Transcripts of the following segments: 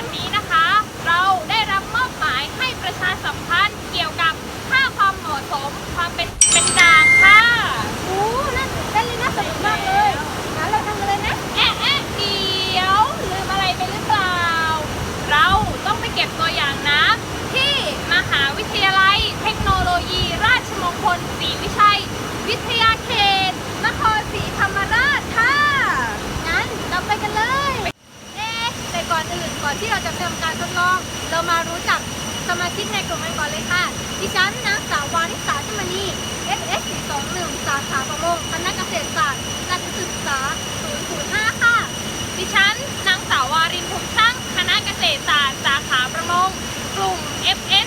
วันนี้นะคะ เราได้รับมอบหมายให้ประชาสัมพันธ์เกี่ยวกับค่าความเหมาะสมความเป็นเป็นกลางค่ะโอ้น่าตื่นเต้นเลยน่าสนุกมากเลยงั้นเราทำอะไรนะแอะแอเดี๋ยวลืมอะไรไปหรือเปล่า เราต้องไปเก็บตัวอย่างน้ำที่มหาวิทยาลัย เทคโนโลยี ราชมงคลศรีวิชัย วิทยาเข ก่อนที่เราจะทำการทดลอง เรามารู้จักสมาชิกในกลุ่มกันก่อนเลยค่ะ ดิฉันนางสาววานิสาชิมณี FS 421สาขาประมงคณะเกษตรศาสตร์การศึกษา 005 ค่ะ ดิฉันนางสาววารินภูมิช่างคณะเกษตรศาสตร์สาขาประมง กลุ่ม FS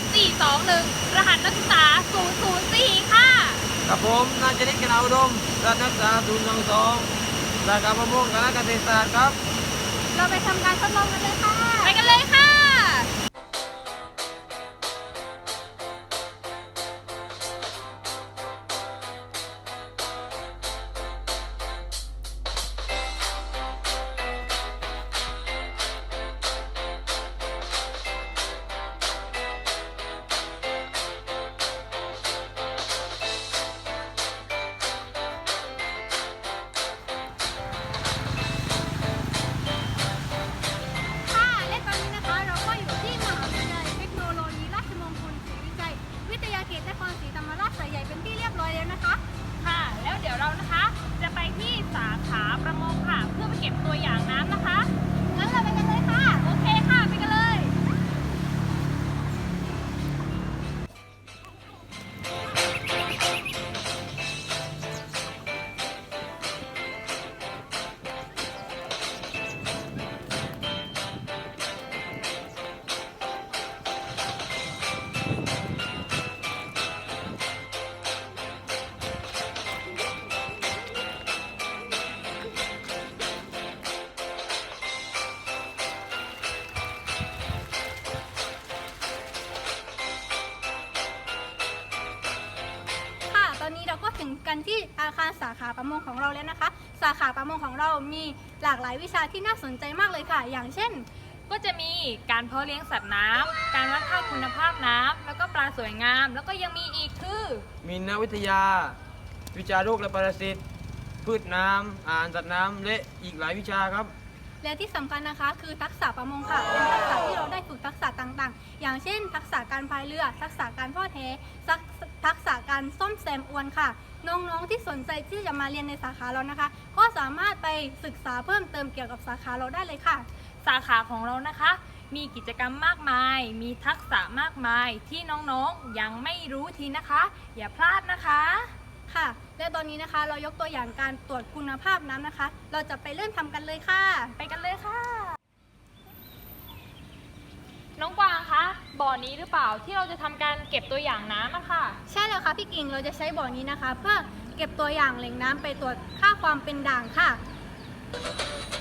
421รหัสนักศึกษา 004 ค่ะ กับผมนายจนิตกนาอุดมรัฐนักศึกษาศูนย์สองสองสาขาประมงคณะเกษตรศาสตร์ครับ เราไปทำการทดลองกันเลยค่ะ เก็บตัวอย่าง ที่อาคารสาขาประมงของเราแล้วนะคะ สาขาประมงของเรามีหลากหลายวิชาที่น่าสนใจมากเลยค่ะ อย่างเช่น ก็จะมีการเพาะเลี้ยงสัตว์น้ำการวัดค่าคุณภาพน้ำแล้วก็ปลาสวยงาม แล้วก็ยังมีอีกคือ มีนวิทยา วิชาโรคและปรสิตพืชน้ำอาหารสัตว์น้ำและอีกหลายวิชาครับ และที่สำคัญนะคะ คือทักษะประมงค่ะเป็นทักษะที่เราได้ฝึกทักษะต่างๆ อย่างเช่น ทักษะการพายเรือ ทักษะการทอดแหทักทักษะการส้มแซมอวนค่ะ น้องๆที่สนใจที่จะมาเรียนในสาขาเรานะคะ ก็สามารถไปศึกษาเพิ่มเติมเกี่ยวกับสาขาเราได้เลยค่ะ สาขาของเรานะคะ มีกิจกรรมมากมาย มีทักษะมากมายที่น้องๆยังไม่รู้ทีนะคะ อย่าพลาดนะคะค่ะ และตอนนี้นะคะเรายกตัวอย่างการตรวจคุณภาพน้ำนะคะ เราจะไปเริ่มทำกันเลยค่ะ ไปกันเลยค่ะ น้องกวางคะ บ่อนี้หรือเปล่าที่เราจะทำการเก็บตัวอย่างน้ำอะค่ะ ใช่แล้วค่ะพี่กิ่งเราจะใช้บ่อนี้นะคะ เพื่อเก็บตัวอย่างแหล่งน้ำไปตรวจค่าความเป็นด่างค่ะค่ะ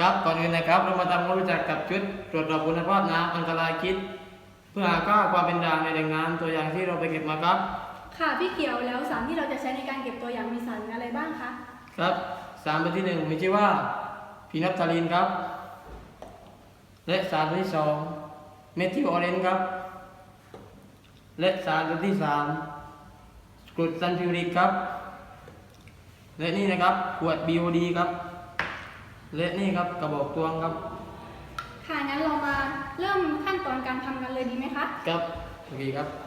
ค่ะครับก่อนอื่นนะครับเรามาทำความรู้จักกับชุดตรวจสอบคุณภาพน้ำอันตรายคิด เพื่อหาค่าความเป็นด่างในแหล่งน้ำตัวอย่างที่เราไปเก็บมาครับ ค่ะพี่เขียวแล้วสารที่เราจะใช้ในการเก็บตัวอย่างมีสารอะไรบ้างคะครับสารตัวที่หนึ่งมีชื่อว่าฟีนัฟทาลีนครับ และสารตัวที่สองเมทิลออเรนครับ และสารตัวที่สามกรดซัลฟิวริกครับ และนี่นะครับขวด BOD ครับ และนี่ครับกระบอกตวงครับค่ะงั้นเรามาเริ่มขั้นตอนการทำกันเลยดีไหมคะ ครับโอเคครับ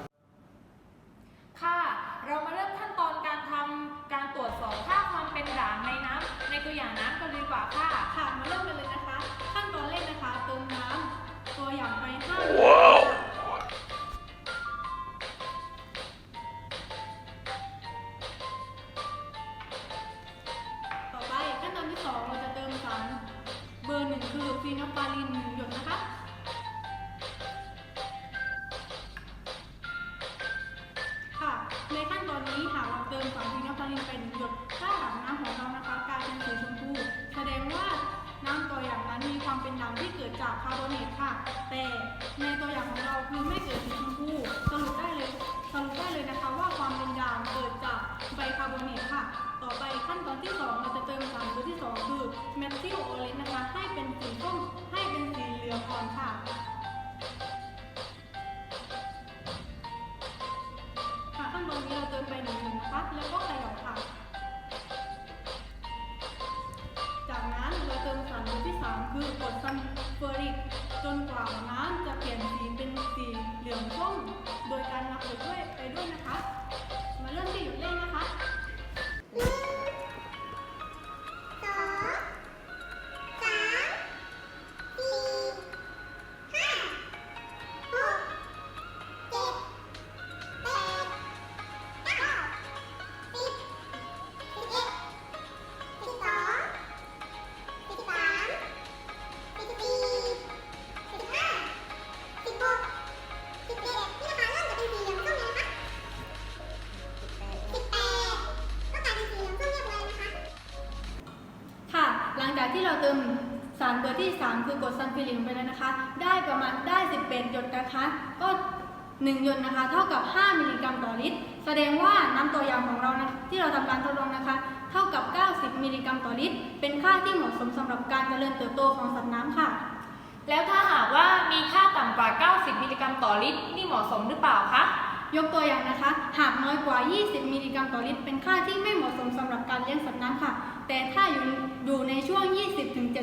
คาร์บอเนตค่ะ แต่ในตัวอย่างของเราคือไม่เกิดสีชมพูสรุปได้เลยสรุปได้เลยนะคะว่าความเป็นดางเกิดจากไบคาร์บอเนตค่ะ ต่อไปขั้นตอนที่ 2 เราจะเติมสารตัวที่ 2 คือแมทธิโอเลนนะคะ ให้เป็นสีส้มให้เป็นสีเหลืองอ่อนค่ะค่ะขั้นตอนนี้เราเติมไปหนึ่งหนึ่งนะคะแล้วก็ใส่ออกค่ะ จากนั้นเราเติมสารตัวที่ 3 คือกรดซัม จนกว่าน้ำจะเปลี่ยนสีเป็นสีเหลืองส้ม ลฟิลิกลงไปแล้วนะคะ ได้ประมาณได้18หยดนะคะ ก็ 1 หยดนะคะ เท่ากับ 5 มิลลิกรัมต่อลิตร แสดงว่าน้ำตัวอย่างของเรานะที่เราทำการทดลองนะคะ เท่ากับ 90 มิลลิกรัมต่อลิตร เป็นค่าที่เหมาะสมสำหรับการเจริญเติบโตของสัตว์น้ำค่ะ แล้วถ้าหากว่ามีค่าต่ำกว่า 90 มิลลิกรัมต่อลิตร นี่เหมาะสมหรือเปล่าคะยกตัวอย่างนะคะ หากน้อยกว่า 20 มิลลิกรัมต่อลิตร เป็นค่าที่ไม่เหมาะสมสำหรับการเลี้ยงสัตว์น้ำค่ะ แต่ถ้าอยู่อยู่ในช่วง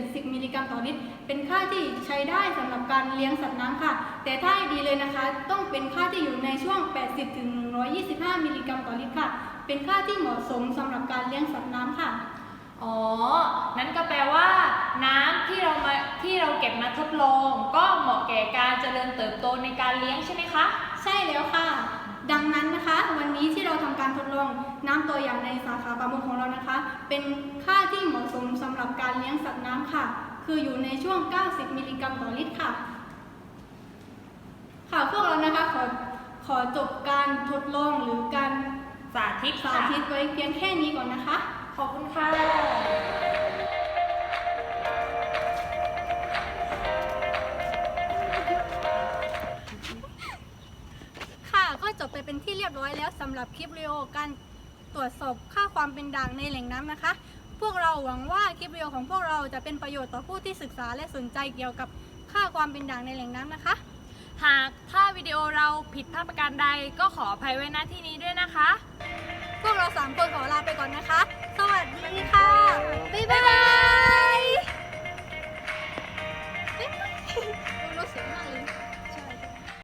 20-70 มิลลิกรัมต่อลิตร เป็นค่าที่ใช้ได้สำหรับการเลี้ยงสัตว์น้ำค่ะ แต่ถ้าให้ดีเลยนะคะ ต้องเป็นค่าที่อยู่ในช่วง 80-125 มิลลิกรัมต่อลิตรค่ะ เป็นค่าที่เหมาะสมสำหรับการเลี้ยงสัตว์น้ำค่ะ อ๋อ นั้นก็แปลว่า น้ำที่เรามาที่เราเก็บมาทดลอง ก็เหมาะแก่การเจริญเติบโตในการเลี้ยงใช่ไหมคะ ใช่แล้วค่ะ ดังนั้นนะคะ วันนี้ที่เราทำการทดลองน้ำตัวอย่างในสาขาประมงของเรานะคะ เป็นค่าที่เหมาะสมสำหรับการเลี้ยงสัตว์น้ำค่ะ คืออยู่ในช่วง 90 มิลลิกรัมต่อลิตรค่ะ ค่ะพวกเรานะคะขอขอจบการทดลองหรือการสาธิตสาค่ะธิตไว้เพียงแค่นี้ก่อนนะคะ ขอบคุณค่ะค่ะ ไปเป็นที่เรียบร้อยแล้วสำหรับคลิปวิดีโอการตรวจสอบค่าความเป็นด่างในแหล่งน้ำนะคะ พวกเราหวังว่าคลิปวิดีโอของพวกเราจะเป็นประโยชน์ต่อผู้ที่ศึกษาและสนใจเกี่ยวกับค่าความเป็นด่างในแหล่งน้ำนะคะ หากถ้าวิดีโอเราผิดพลาดประการใดก็ขออภัยไว้ณที่นี้ด้วยนะคะ พวกเราสามคนขอลาไปก่อนนะคะ สวัสดีค่ะ บ๊ายบายรู้สึกมากเลย